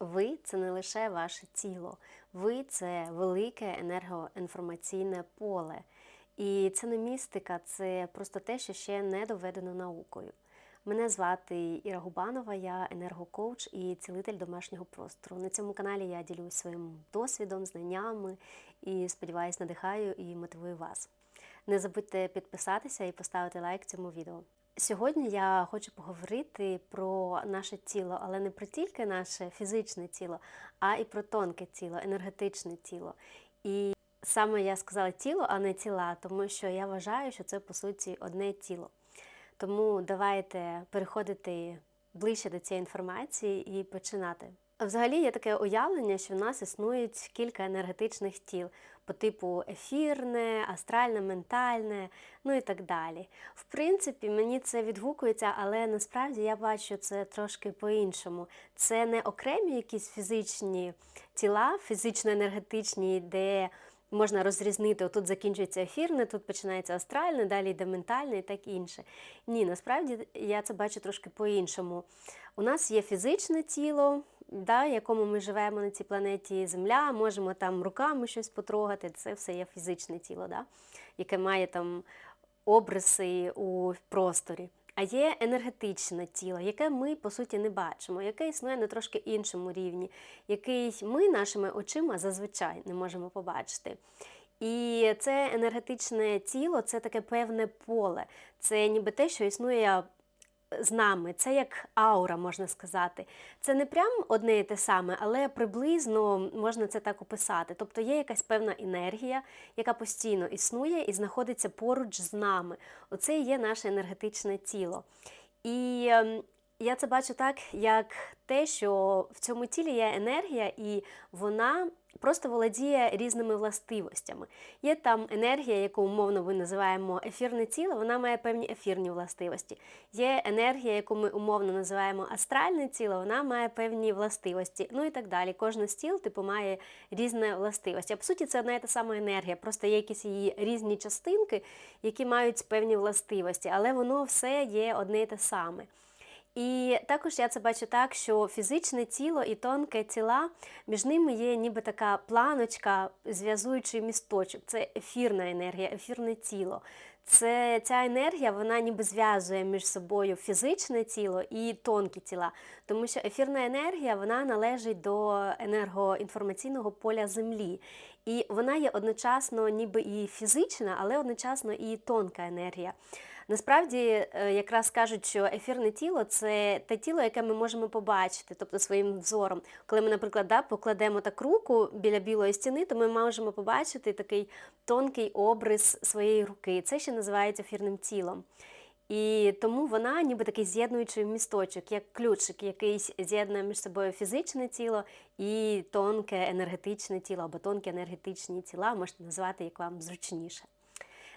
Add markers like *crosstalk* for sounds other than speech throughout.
Ви це не лише ваше тіло, ви це велике енергоінформаційне поле. І це не містика, це просто те, що ще не доведено наукою. Мене звати Іра Губанова, я енергокоуч і цілитель домашнього простору. На цьому каналі я ділюсь своїм досвідом, знаннями і сподіваюся, надихаю і мотивую вас. Не забудьте підписатися і поставити лайк цьому відео. Сьогодні я хочу поговорити про наше тіло, але не про тільки наше фізичне тіло, а і про тонке тіло, енергетичне тіло. І саме я сказала тіло, а не тіла, тому що я вважаю, що це по суті одне тіло. Тому давайте переходити ближче до цієї інформації і починати. Взагалі є таке уявлення, що в нас існують кілька енергетичних тіл по типу ефірне, астральне, ментальне, ну і так далі. В принципі, мені це відгукується, але насправді я бачу це трошки по-іншому. Це не окремі якісь фізичні тіла, фізично-енергетичні, де можна розрізнити, отут закінчується ефірне, тут починається астральне, далі йде ментальне і так інше. Ні, насправді я це бачу трошки по-іншому. У нас є фізичне тіло, да, якому ми живемо на цій планеті Земля, можемо там руками щось потрогати, це все є фізичне тіло, да, яке має там обриси у просторі. А є енергетичне тіло, яке ми по суті не бачимо, яке існує на трошки іншому рівні, який ми нашими очима зазвичай не можемо побачити. І це енергетичне тіло це таке певне поле, це ніби те, що існує з нами, це як аура, можна сказати. Це не прям одне і те саме, але приблизно можна це так описати. Тобто є якась певна енергія, яка постійно існує і знаходиться поруч з нами. Оце і є наше енергетичне тіло. І ем, я це бачу так, як те, що в цьому тілі є енергія, і вона просто володіє різними властивостями. Є там енергія, яку умовно ми називаємо ефірне тіло, вона має певні ефірні властивості. Є енергія, яку ми умовно називаємо астральне тіло, вона має певні властивості. Ну і так далі. Кожен стіл типу має різні властивості. А по суті, це одна і та сама енергія, просто є якісь її різні частинки, які мають певні властивості, але воно все є одне і те саме. І також я це бачу так, що фізичне тіло і тонке тіла, між ними є ніби така планочка, зв'язуючий місточок. Це ефірна енергія, ефірне тіло. Це Ця енергія вона ніби зв'язує між собою фізичне тіло і тонкі тіла, тому що ефірна енергія вона належить до енергоінформаційного поля Землі. І вона є одночасно ніби і фізична, але одночасно і тонка енергія. Насправді, е, якраз кажуть, що ефірне тіло це те тіло, яке ми можемо побачити, тобто своїм взором. Коли ми, наприклад, да, покладемо так руку біля білої стіни, то ми можемо побачити такий тонкий обрис своєї руки. Це ще називається ефірним тілом. І тому вона ніби такий з'єднуючий місточок, як ключик, який з'єднує між собою фізичне тіло і тонке енергетичне тіло або тонкі енергетичні тіла, можете назвати як вам зручніше.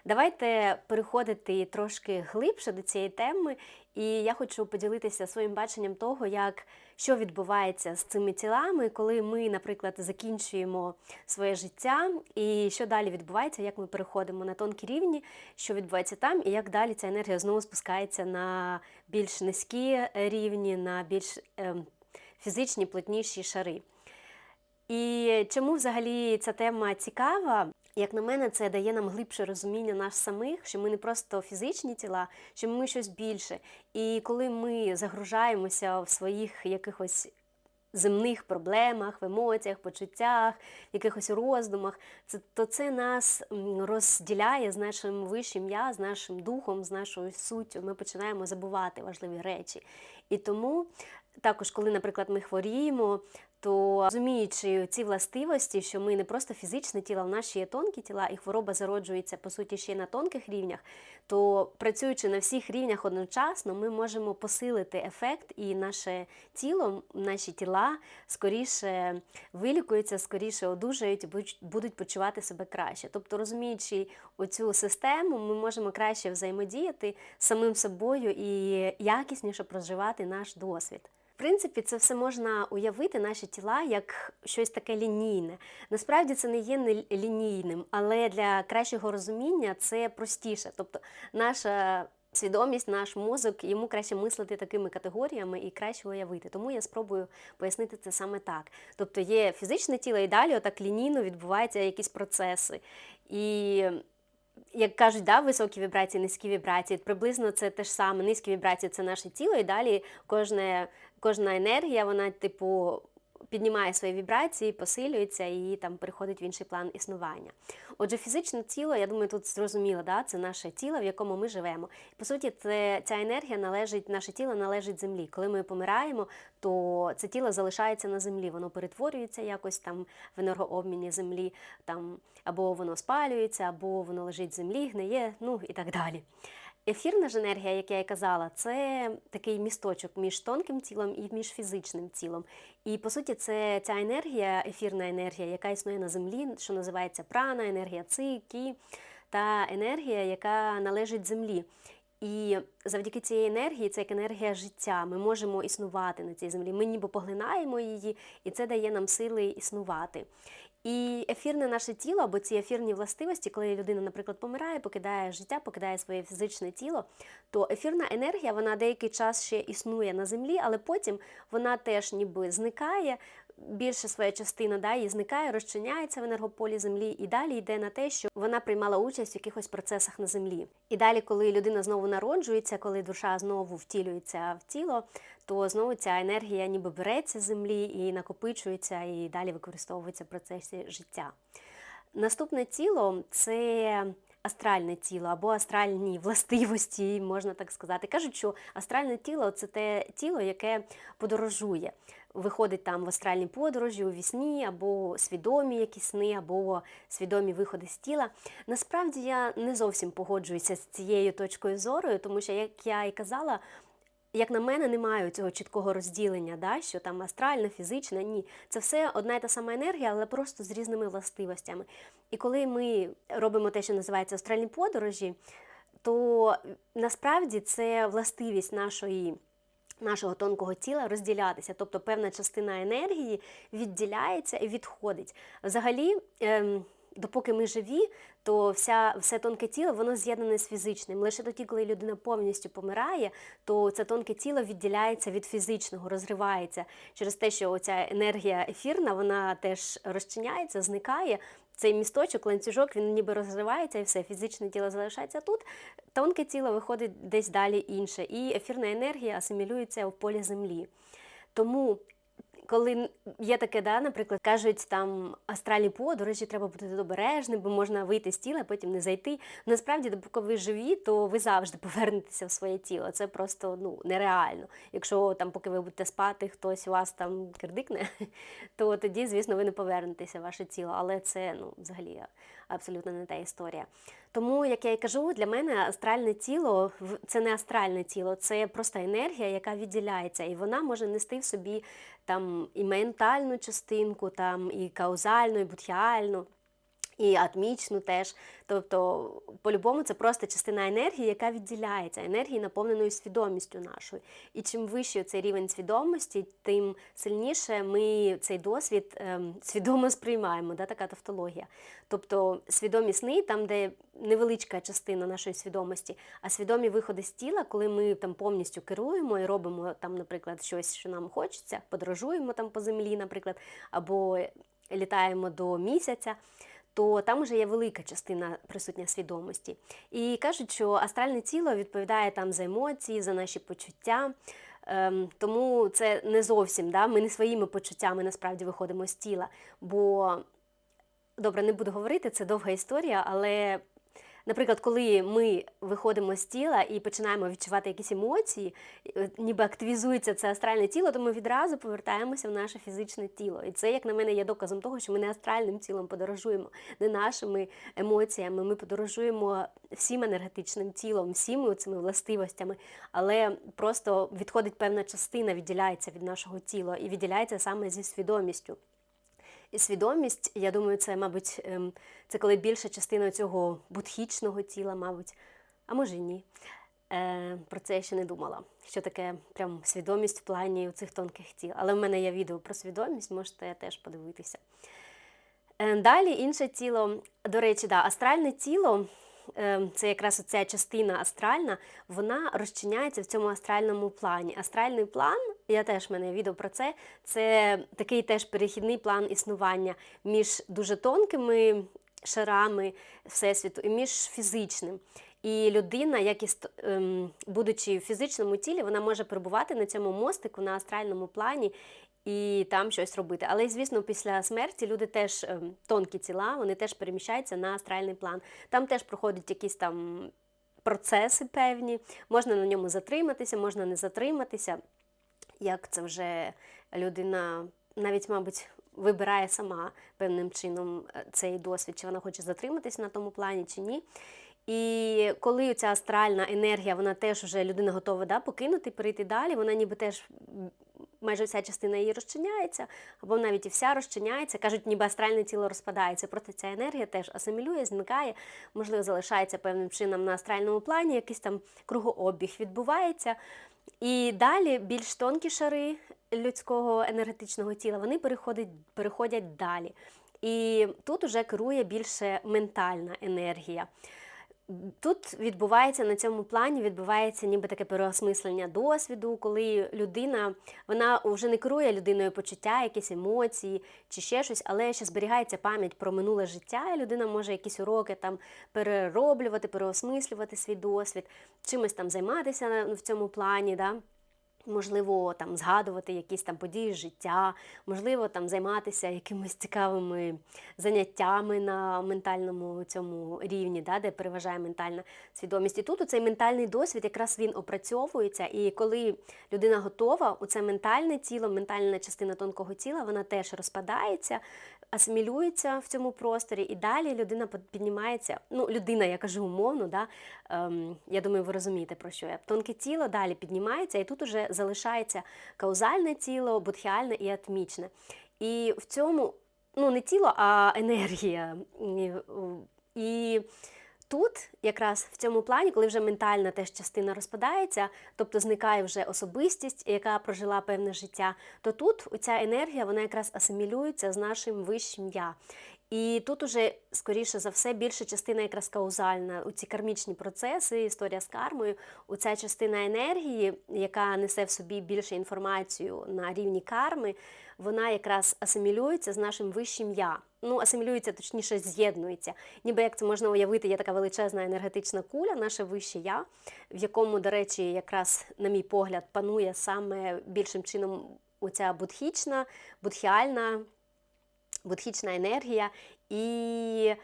Давайте переходити трошки глибше до цієї теми, і я хочу поділитися своїм баченням того, як що відбувається з цими тілами, коли ми, наприклад, закінчуємо своє життя, і що далі відбувається, як ми переходимо на тонкі рівні, що відбувається там, і як далі ця енергія знову спускається на більш низькі рівні, на більш е, фізичні, плотніші шари. І чому взагалі ця тема цікава? Як на мене, це дає нам глибше розуміння нас самих, що ми не просто фізичні тіла, що ми щось більше. І коли ми загружаємося в своїх якихось земних проблемах, в емоціях, почуттях, якихось роздумах, це, то це нас розділяє з нашим вищим я, з нашим духом, з нашою суттю. Ми починаємо забувати важливі речі. І тому також, коли, наприклад, ми хворіємо, то розуміючи ці властивості, що ми не просто фізичне тіло, в нас ще є тонкі тіла, і хвороба зароджується по суті ще на тонких рівнях, то працюючи на всіх рівнях одночасно, ми можемо посилити ефект, і наше тіло, наші тіла скоріше вилікуються, скоріше одужають, будуть почувати себе краще. Тобто, розуміючи оцю систему, ми можемо краще взаємодіяти самим собою і якісніше проживати наш досвід. В принципі, це все можна уявити, наші тіла, як щось таке лінійне. Насправді це не є лінійним, але для кращого розуміння це простіше. Тобто наша Свідомість, наш мозок, йому краще мислити такими категоріями і краще уявити. Тому я спробую пояснити це саме так. Тобто є фізичне тіло, і далі отак лінійно відбуваються якісь процеси. І як кажуть, да, високі вібрації, низькі вібрації, приблизно це те ж саме. Низькі вібрації це наше тіло, і далі кожне, кожна енергія, вона, типу, піднімає свої вібрації, посилюється і там переходить в інший план існування. Отже, фізичне тіло, я думаю, тут зрозуміло, да, це наше тіло, в якому ми живемо. По суті, це, ця енергія належить, наше тіло належить землі. Коли ми помираємо, то це тіло залишається на землі, воно перетворюється якось там в енергообміні землі, там або воно спалюється, або воно лежить в землі, гниє, ну і так далі. Ефірна ж енергія, як я і казала, це такий місточок між тонким тілом і між фізичним тілом. І по суті, це ця енергія, ефірна енергія, яка існує на землі, що називається прана, енергія ци, кі, та енергія, яка належить землі. І завдяки цієї енергії, це як енергія життя, ми можемо існувати на цій землі. Ми ніби поглинаємо її, і це дає нам сили існувати. І ефірне наше тіло, або ці ефірні властивості, коли людина, наприклад, помирає, покидає життя, покидає своє фізичне тіло, то ефірна енергія вона деякий час ще існує на землі, але потім вона теж ніби зникає. Більша своя частина да, її зникає, розчиняється в енергополі землі, і далі йде на те, що вона приймала участь в якихось процесах на землі. І далі, коли людина знову народжується, коли душа знову втілюється в тіло, то знову ця енергія ніби береться з землі і накопичується, і далі використовується в процесі життя. Наступне тіло це астральне тіло або астральні *laughs* властивості, можна так сказати. Кажуть, що астральне тіло це те тіло, яке подорожує. Виходить там в астральні подорожі у вісні, або свідомі якісь сни, або свідомі виходи з тіла. Насправді я не зовсім погоджуюся з цією точкою зору, тому що, як я і казала, як на мене, немає цього чіткого розділення, да, що там астральна, фізична, ні. Це все одна і та сама енергія, але просто з різними властивостями. І коли ми робимо те, що називається астральні подорожі, то насправді це властивість нашої. Нашого тонкого тіла розділятися, тобто певна частина енергії відділяється і відходить. Взагалі, ем, допоки ми живі, то вся, все тонке тіло воно з'єднане з фізичним. Лише тоді, коли людина повністю помирає, то це тонке тіло відділяється від фізичного, розривається через те, що оця енергія ефірна вона теж розчиняється, зникає. Цей місточок, ланцюжок, він ніби розривається і все, фізичне тіло залишається тут, тонке тіло виходить десь далі інше, і ефірна енергія асимілюється в полі землі. Тому коли є таке, да, наприклад, кажуть, там астральні подорожі, треба бути обережним, бо можна вийти з тіла, потім не зайти. Насправді, допоки ви живі, то ви завжди *laughs* повернетеся в своє тіло. Це просто ну, нереально. Якщо там, поки ви будете спати, хтось у вас там кирдикне, *laughs* то тоді, звісно, ви не повернетеся в ваше тіло. Але це ну, взагалі абсолютно не та історія. Тому, як я і кажу, для мене астральне тіло це не астральне тіло, це просто енергія, яка відділяється, і вона може нести в собі там і ментальну частинку, там і каузальну, і будхіальну і атмічну теж. Тобто, по-любому, це просто частина енергії, яка відділяється, енергії, наповненою свідомістю нашою. І чим вищий цей рівень свідомості, тим сильніше ми цей досвід ем, свідомо сприймаємо, да, така тавтологія. Тобто свідомі сни, там, де невеличка частина нашої свідомості, а свідомі виходи з тіла, коли ми там повністю керуємо і робимо там, наприклад, щось, що нам хочеться, подорожуємо там по землі, наприклад, або літаємо до місяця то там вже є велика частина присутня свідомості. І кажуть, що астральне тіло відповідає там за емоції, за наші почуття. Ем, Тому це не зовсім, да, ми не своїми почуттями насправді виходимо з тіла. Бо, добре, не буду говорити, це довга історія, але Наприклад, коли ми виходимо з тіла і починаємо відчувати якісь емоції, е, ніби активізується це астральне тіло, то ми відразу повертаємося в наше фізичне тіло. І це, як на мене, є доказом того, що ми не астральним тілом подорожуємо, не нашими емоціями. Ми подорожуємо всім енергетичним тілом, всіми цими властивостями, але просто відходить певна частина, відділяється від нашого тіла і відділяється саме зі свідомістю. І свідомість, я думаю, це, мабуть, ем, це коли більша частина цього будхічного тіла, мабуть, а може ні. Е, про це я ще не думала. Що таке прям свідомість в плані цих тонких тіл. Але в мене є відео про свідомість, можете теж подивитися. Е, далі інше тіло, до речі, да, астральне тіло е, це якраз ця частина астральна, вона розчиняється в цьому астральному плані. Астральний план, я теж в мене відео про це, це такий теж перехідний план існування між дуже тонкими шарами Всесвіту і між фізичним. І людина, як і ем, будучи в фізичному тілі, вона може перебувати на цьому мостику на астральному плані і там щось робити. Але, звісно, після смерті люди теж ем, тонкі тіла, вони теж переміщаються на астральний план. Там теж проходять якісь там процеси певні, можна на ньому затриматися, можна не затриматися. Як це вже людина навіть, мабуть, вибирає сама певним чином е, цей досвід, чи вона хоче затриматися на тому плані, чи ні. І коли ця астральна енергія, вона теж вже людина готова да, покинути, перейти далі, вона ніби теж майже вся частина її розчиняється, або навіть і вся розчиняється. Кажуть, ніби астральне тіло розпадається. Проте ця енергія теж асимілює, зникає, можливо, залишається певним чином на астральному плані, якийсь там кругообіг відбувається. І далі більш тонкі шари людського енергетичного тіла вони переходять, переходять далі. І тут уже керує більше ментальна енергія. Тут відбувається на цьому плані, відбувається ніби таке переосмислення досвіду, коли людина вона вже не керує людиною почуття, якісь емоції чи ще щось, але ще зберігається пам'ять про минуле життя, і людина може якісь уроки там перероблювати, переосмислювати свій досвід, чимось там займатися в цьому плані. Да? Можливо, там згадувати якісь там події життя, можливо, там займатися якимись цікавими заняттями на ментальному цьому рівні, да, де переважає ментальна свідомість. І тут цей ментальний досвід якраз він опрацьовується. І коли людина готова, у це ментальне тіло, ментальна частина тонкого тіла, вона теж розпадається, асимілюється в цьому просторі, і далі людина під- піднімається. Ну, людина, я кажу умовно, да, ем, я думаю, ви розумієте про що я. Тонке тіло далі піднімається, і тут уже залишається каузальне тіло, будхіальне і атмічне. І в цьому, ну не тіло, а енергія. І, І тут, якраз в цьому плані, коли вже ментальна теж частина розпадається, тобто зникає вже особистість, яка прожила певне життя, то тут ця енергія вона якраз асимілюється з нашим вищим я. І тут уже, скоріше за все, більша частина якраз каузальна. У ці кармічні процеси, історія з кармою, у ця частина енергії, яка несе в собі більше інформацію на рівні карми, вона якраз асимілюється з нашим вищим я. Ну, асимілюється, точніше, з'єднується. Ніби як це можна уявити, є така величезна енергетична куля, наше вище я, в якому, до речі, якраз, на мій погляд, панує саме більшим чином оця будхічна, будхіальна будхічна енергія і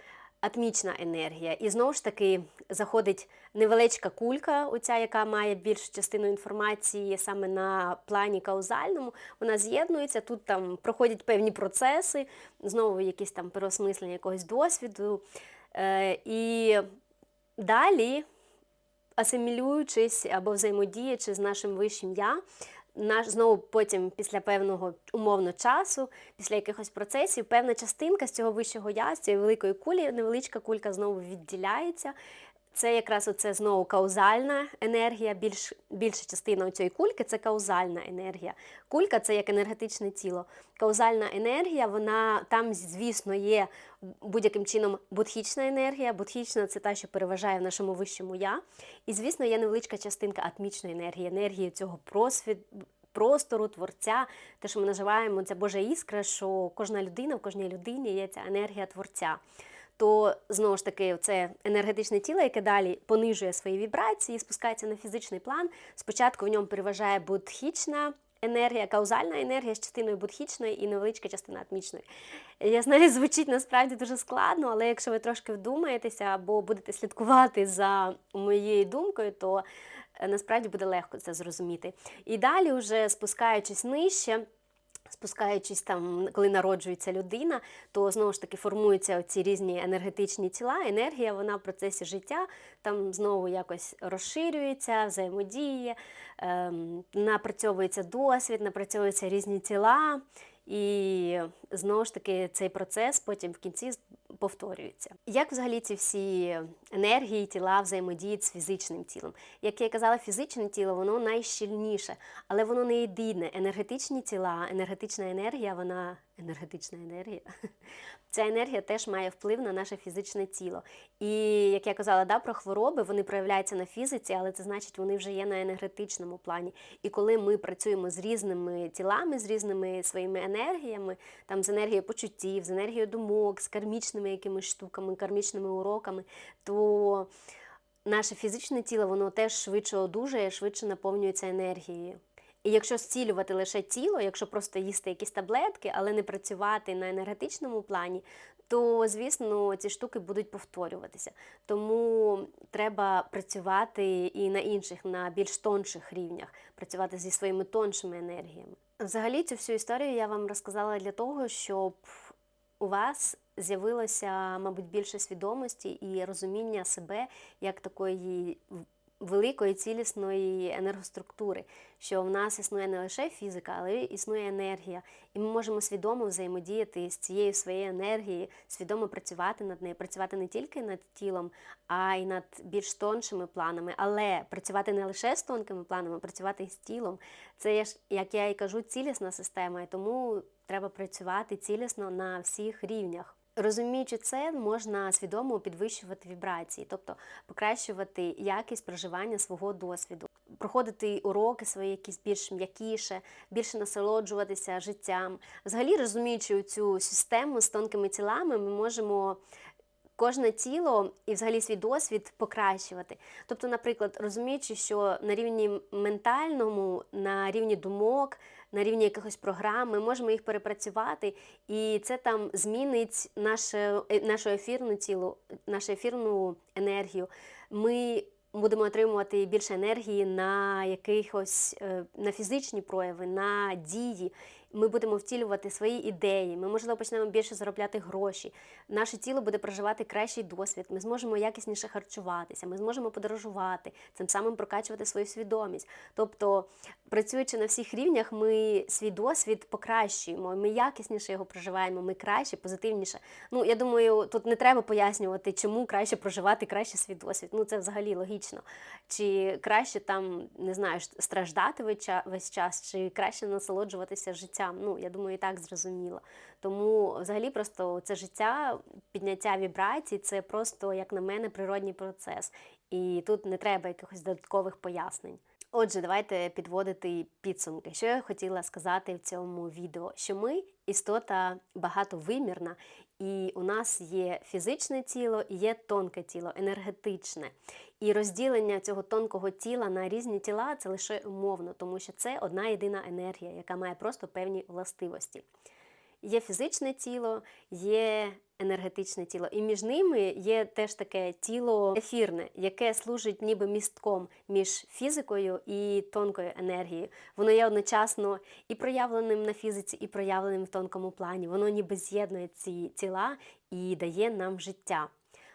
атмічна енергія. І знову ж таки заходить невеличка кулька, оця, яка має більшу частину інформації саме на плані каузальному. Вона з'єднується, тут там проходять певні процеси, знову якісь там переосмислення якогось досвіду. Е, і далі асимілюючись або взаємодіючи з нашим вищим я, наш знову потім, після певного умовно часу, після якихось процесів, певна частинка з цього вищого я, з цієї великої кулі, невеличка кулька знову відділяється. Це якраз оце знову каузальна енергія, більш, більша частина цієї кульки це каузальна енергія. Кулька це як енергетичне тіло. Каузальна енергія, вона там, звісно, є будь-яким чином будхічна енергія. Будхічна це та, що переважає в нашому вищому я. І, звісно, є невеличка частинка атмічної енергії, енергії цього просвіт, простору, творця, те, що ми називаємо ця Божа іскра, що кожна людина, в кожній людині є ця енергія творця. То знову ж таки, це енергетичне тіло, яке далі понижує свої вібрації, спускається на фізичний план. Спочатку в ньому переважає будхічна енергія, каузальна енергія з частиною будхічної і невеличка частина атмічної. Я знаю, *laughs* звучить насправді дуже складно, але якщо ви трошки вдумаєтеся або будете слідкувати за моєю думкою, то е, насправді буде легко це зрозуміти. І далі, вже спускаючись нижче. Спускаючись там, коли народжується людина, то знову ж таки формуються ці різні енергетичні тіла. Енергія вона в процесі життя там знову якось розширюється, взаємодіє, ем, напрацьовується досвід, напрацьовуються різні тіла, і знову ж таки цей процес потім в кінці повторюється. Як взагалі ці всі енергії, тіла взаємодіють з фізичним тілом? Як я казала, фізичне тіло воно найщільніше, але воно не єдине. Енергетичні тіла, енергетична енергія, вона енергетична енергія. *laughs* Ця енергія теж має вплив на наше фізичне тіло. І як я казала, да, про хвороби вони проявляються на фізиці, але це значить, вони вже є на енергетичному плані. І коли ми працюємо з різними тілами, з різними своїми енергіями, там з енергією почуттів, з енергією думок, з кармічними якимись штуками, кармічними уроками, то наше фізичне тіло воно теж швидше одужає, швидше наповнюється енергією. І якщо зцілювати лише тіло, якщо просто їсти якісь таблетки, але не працювати на енергетичному плані, то звісно ці штуки будуть повторюватися. Тому треба працювати і на інших, на більш тонших рівнях, працювати зі своїми тоншими енергіями. Взагалі, цю всю історію я вам розказала для того, щоб у вас з'явилося, мабуть, більше свідомості і розуміння себе як такої великої цілісної енергоструктури, що в нас існує не лише фізика, але існує енергія. І ми можемо свідомо взаємодіяти з цією своєю енергією, свідомо працювати над нею, працювати не тільки над тілом, а й над більш тоншими планами, але працювати не лише з тонкими планами, працювати з тілом. Це як я і кажу, цілісна система, і тому треба працювати цілісно на всіх рівнях. Розуміючи це, можна свідомо підвищувати вібрації, тобто покращувати якість проживання свого досвіду, проходити уроки свої якісь більш м'якіше, більше насолоджуватися життям. Взагалі, розуміючи цю систему з тонкими тілами, ми можемо. Кожне тіло і взагалі свій досвід покращувати. Тобто, наприклад, розуміючи, що на рівні ментальному, на рівні думок, на рівні якихось програм, ми можемо їх перепрацювати, і це там змінить наше, е, нашу ефірну тіло, нашу ефірну енергію. Ми будемо отримувати більше енергії на якихось е, на фізичні прояви, на дії ми будемо втілювати свої ідеї, ми, можливо, почнемо більше заробляти гроші. Наше тіло буде проживати кращий досвід, ми зможемо якісніше харчуватися, ми зможемо подорожувати, цим самим прокачувати свою свідомість. Тобто, працюючи на всіх рівнях, ми свій досвід покращуємо, ми якісніше його проживаємо, ми краще, позитивніше. Ну, я думаю, тут не треба пояснювати, чому краще проживати краще свій досвід. Ну, це взагалі логічно. Чи краще там, не знаю, страждати весь час, чи краще насолоджуватися життям. Ну, я думаю, і так зрозуміло. Тому, взагалі, просто це життя, підняття вібрацій це просто, як на мене, природній процес. І тут не треба якихось додаткових пояснень. Отже, давайте підводити підсумки. Що я хотіла сказати в цьому відео? Що ми істота багатовимірна, і у нас є фізичне тіло і є тонке тіло, енергетичне. І розділення цього тонкого тіла на різні тіла це лише умовно, тому що це одна єдина енергія, яка має просто певні властивості. Є фізичне тіло, є енергетичне тіло, і між ними є теж таке тіло ефірне, яке служить ніби містком між фізикою і тонкою енергією. Воно є одночасно і проявленим на фізиці, і проявленим в тонкому плані. Воно ніби з'єднує ці тіла і дає нам життя.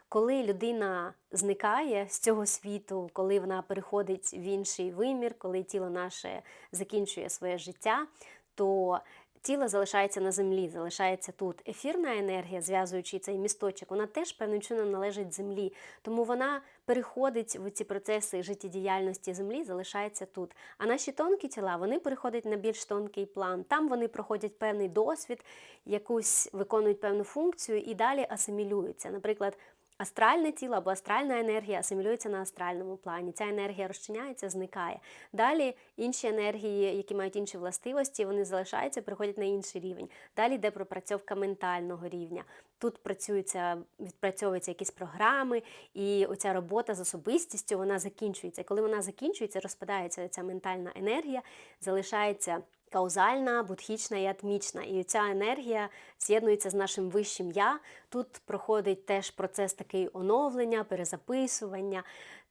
Коли людина зникає з цього світу, коли вона переходить в інший вимір, коли тіло наше закінчує своє життя, то тіло залишається на землі, залишається тут. Ефірна енергія, зв'язуючи цей місточок, вона теж певним чином належить землі, тому вона переходить в ці процеси життєдіяльності землі, залишається тут. А наші тонкі тіла вони переходять на більш тонкий план. Там вони проходять певний досвід, якусь виконують певну функцію і далі асимілюються. Наприклад. Астральне тіло або астральна енергія асимілюється на астральному плані. Ця енергія розчиняється, зникає. Далі інші енергії, які мають інші властивості, вони залишаються, приходять на інший рівень. Далі йде пропрацьовка ментального рівня. Тут працюються, відпрацьовуються якісь програми, і оця робота з особистістю вона закінчується. Коли вона закінчується, розпадається ця ментальна енергія, залишається каузальна, будхічна і атмічна. І ця енергія з'єднується з нашим вищим я. Тут проходить теж процес такий оновлення, перезаписування,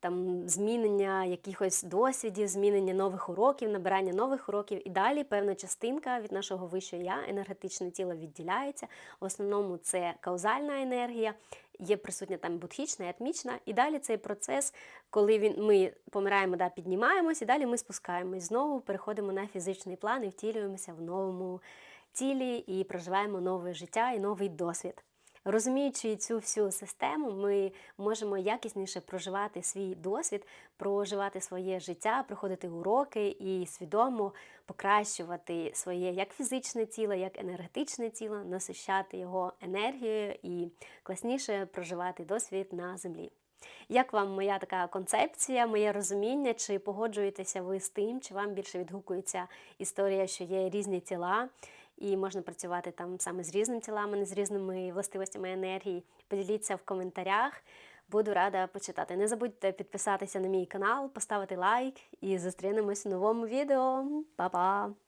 там змінення якихось досвідів, змінення нових уроків, набирання нових уроків. І далі певна частинка від нашого вищого я, енергетичне тіло відділяється. В основному це каузальна енергія є присутня там будхічна і атмічна. І далі цей процес, коли він, ми помираємо, да, піднімаємось, і далі ми спускаємось. Знову переходимо на фізичний план і втілюємося в новому тілі і проживаємо нове життя і новий досвід. Розуміючи цю всю систему, ми можемо якісніше проживати свій досвід, проживати своє життя, проходити уроки і свідомо покращувати своє як фізичне тіло, як енергетичне тіло, насищати його енергією і класніше проживати досвід на землі. Як вам моя така концепція, моє розуміння? Чи погоджуєтеся ви з тим, чи вам більше відгукується історія, що є різні тіла, і можна працювати там саме з різними тілами, з різними властивостями енергії? Поділіться в коментарях. Буду рада почитати. Не забудьте підписатися на мій канал, поставити лайк і зустрінемось у новому відео. Па-па!